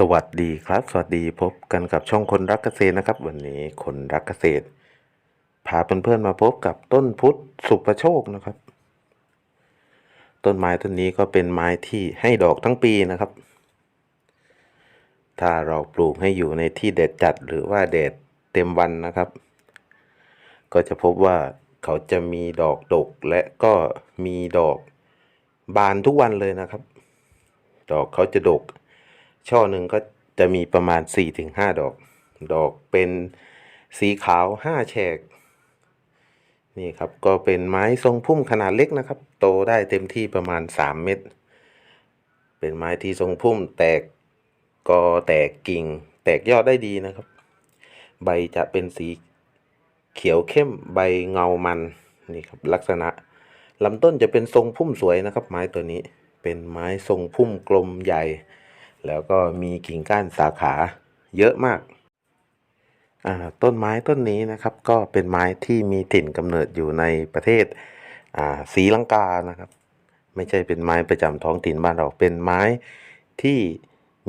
สวัสดีครับ สวัสดีพบกันกับช่องคนรักเกษตรนะครับ วันนี้คนรักเกษตร พาเพื่อนๆมาพบกับต้นพุทธสุภโชคนะครับ ต้นไม้ต้นนี้ก็เป็นไม้ที่ให้ดอกทั้งปีนะครับ ถ้าเราปลูกให้อยู่ในที่แดดจัดหรือว่าแดดเต็มวันนะครับ ก็จะพบว่าเขาจะมีดอกดกและก็มีดอกบานทุกวันเลยนะครับ ดอกเขาจะดก ช่อหนึ่งก็จะมีประมาณ 4-5 ดอก ดอกเป็นสีขาว 5 แฉก นี่ครับ ก็เป็นไม้ทรงพุ่มขนาดเล็กนะครับ โตได้เต็มที่ประมาณ 3 เมตร เป็นไม้ที่ทรงพุ่มแตกกอแตกกิ่ง แตกยอดได้ดีนะครับ ใบจะเป็นสีเขียวเข้มใบเงามันนี่ครับลักษณะลำต้นจะเป็นทรงพุ่มสวยนะครับ ไม้ตัวนี้เป็นไม้ทรงพุ่มกลมใหญ่ แล้วก็มีกิ่งก้านสาขาเยอะมากาต้นไม้ต้นนี้นะครับ ก็เป็นไม้ที่มีถิ่นกำเนิดอยู่ในประเทศศรีลังกานะครับ ไม่ใช่เป็นไม้ประจำท้องถิ่นบ้านเราเป็นไม้ที่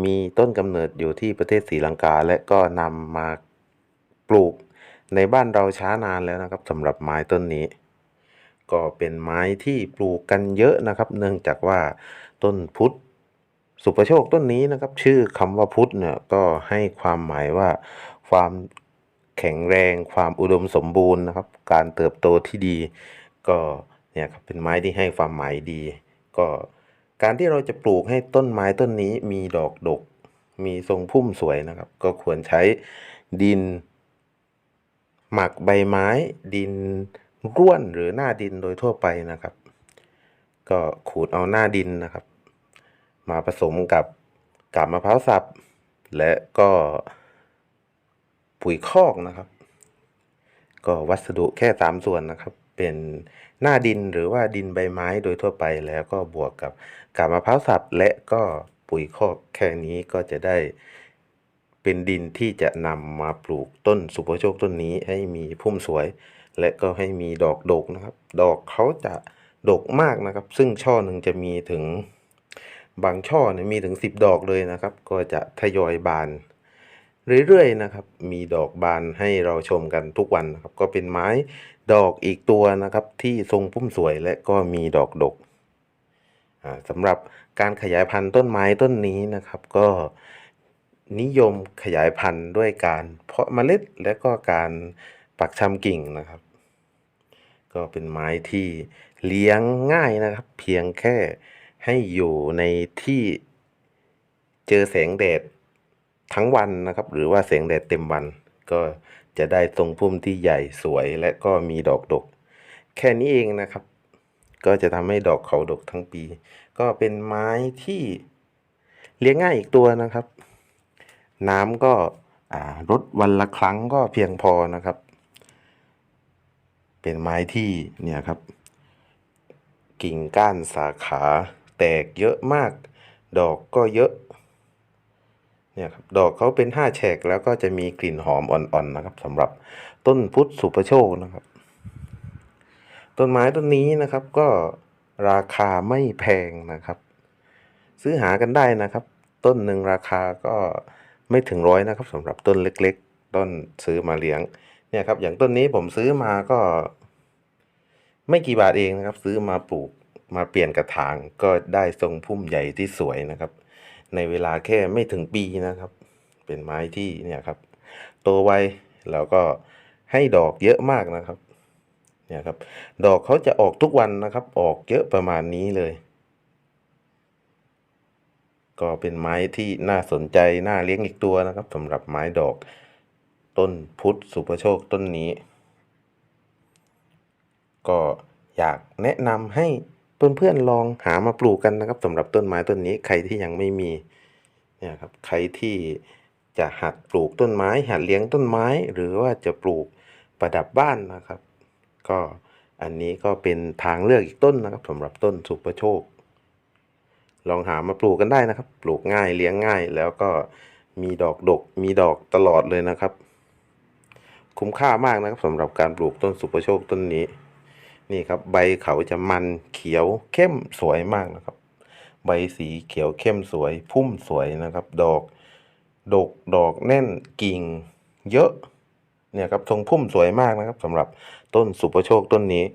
มีต้นกำเนิดอยู่ที่ประเทศศรีลังกา และก็นำมาปลูกในบ้านเราช้านานแล้วนะครับสำหรับไม้ต้นนี้ ก็เป็นไม้ที่ปลูกกันเยอะนะครับ เนื่องจากว่าต้นพุทธ สุประโชคต้นนี้นะครับ ชื่อคำว่าพุทธเนี่ยก็ให้ความหมายว่าความแข็งแรงความอุดมสมบูรณ์นะครับ การเติบโตที่ดี ก็เนี่ยครับเป็นไม้ที่ให้ความหมายดี ก็การที่เราจะปลูกให้ต้นไม้ต้นนี้มีดอกดก มีทรงพุ่มสวยนะครับ ก็ควรใช้ดิน หมักใบไม้ ดินร่วนหรือหน้าดินโดยทั่วไปนะครับ ก็ขูดเอาหน้าดินนะครับ มาผสมกับกาบมะพร้าวสับ และก็ปุ๋ยคอกนะครับ ก็วัสดุแค่สามส่วนนะครับ เป็นหน้าดินหรือว่าดินใบไม้โดยทั่วไปแล้วก็บวกกับกาบมะพร้าวสับ และก็ปุ๋ยคอกแค่นี้ก็จะได้เป็นดินที่จะนำมาปลูกต้นสุภโชคต้นนี้ให้มีพุ่มสวย และก็ให้มีดอกดกนะครับ ดอกเขาจะดกมากนะครับ ซึ่งช่อหนึ่งจะมีถึง บางช่อเนี่ยมีถึง 10 ดอกเลยนะครับ ก็จะทยอยบาน เรื่อยๆนะครับ มีดอกบานให้เราชมกันทุกวันนะครับ ก็เป็นไม้ดอกอีกตัวนะครับ ที่ทรงพุ่มสวยและก็มีดอกดกอ่าสำหรับการขยายพันธุ์ต้นไม้ต้นนี้นะครับ ก็นิยมขยายพันธุ์ด้วยการเพาะเมล็ดและก็การปักชำกิ่งนะครับ ก็เป็นไม้ที่เลี้ยงง่ายนะครับ เพียงแค่ ให้อยู่ในที่เจอแสงแดดทั้งวันนะครับ หรือว่าแสงแดดเต็มวัน ก็จะได้ทรงพุ่มที่ใหญ่สวยและก็มีดอกดก แค่นี้เองนะครับ ก็จะทำให้ดอกเขาดกทั้งปี ก็เป็นไม้ที่เลี้ยงง่ายอีกตัวนะครับ น้ำก็อ่ารดวันละครั้งก็เพียงพอนะครับ เป็นไม้ที่เนี่ยครับ กิ่งก้านสาขา แตกเยอะมาก ดอกก็เยอะเนี่ยครับดอกเขาเป็นห้าแฉกแล้วก็จะมีกลิ่นหอมอ่อนๆนะครับสำหรับต้นพุทธสุปโชคนะครับ ต้นไม้ต้นนี้นะครับก็ราคาไม่แพงนะครับ ซื้อหากันได้นะครับ ต้นหนึ่งราคาก็ไม่ถึงร้อยนะครับสำหรับต้นเล็ก ๆ ต้นซื้อมาเลี้ยงเนี่ยครับอย่างต้นนี้ผมซื้อมาก็ ไม่กี่บาทเองนะครับ ซื้อมาปลูก มาเปลี่ยนกระถางก็ได้ทรงพุ่มใหญ่ที่สวยนะครับ ในเวลาแค่ไม่ถึงปีนะครับ เป็นไม้ที่เนี่ยครับ โตไวแล้วก็ให้ดอกเยอะมากนะครับเนี่ยครับ ดอกเขาจะออกทุกวันนะครับ ออกเยอะประมาณนี้เลย ก็เป็นไม้ที่น่าสนใจน่าเลี้ยงอีกตัวนะครับสำหรับไม้ดอก ต้นพุทธสุภโชคต้นนี้ ก็อยากแนะนำให้ เพื่อนๆลองหามาปลูกกันนะครับสำหรับต้นไม้ต้นนี้ใครที่ยังไม่มีเนี่ยครับใครที่จะหัดปลูกต้นไม้ หัดเลี้ยงต้นไม้ หรือว่าจะปลูกประดับบ้านนะครับ ก็อันนี้ก็เป็นทางเลือกอีกต้นนะครับสำหรับต้นสุภโชค ลองหามาปลูกกันได้นะครับ ปลูกง่ายเลี้ยงง่าย แล้วก็มีดอกดก มีดอกตลอดเลยนะครับ คุ้มค่ามากนะครับสำหรับการปลูกต้นสุภโชคต้นนี้ นี่ครับใบเขาจะมันเขียวเข้มสวยมากนะครับ ใบสีเขียวเข้มสวย พุ่มสวยนะครับ ดอก ดกดอกแน่นกิ่ง เยอะเนี่ยครับทรงพุ่มสวยมากนะครับสำหรับต้นสุปโชคต้นนี้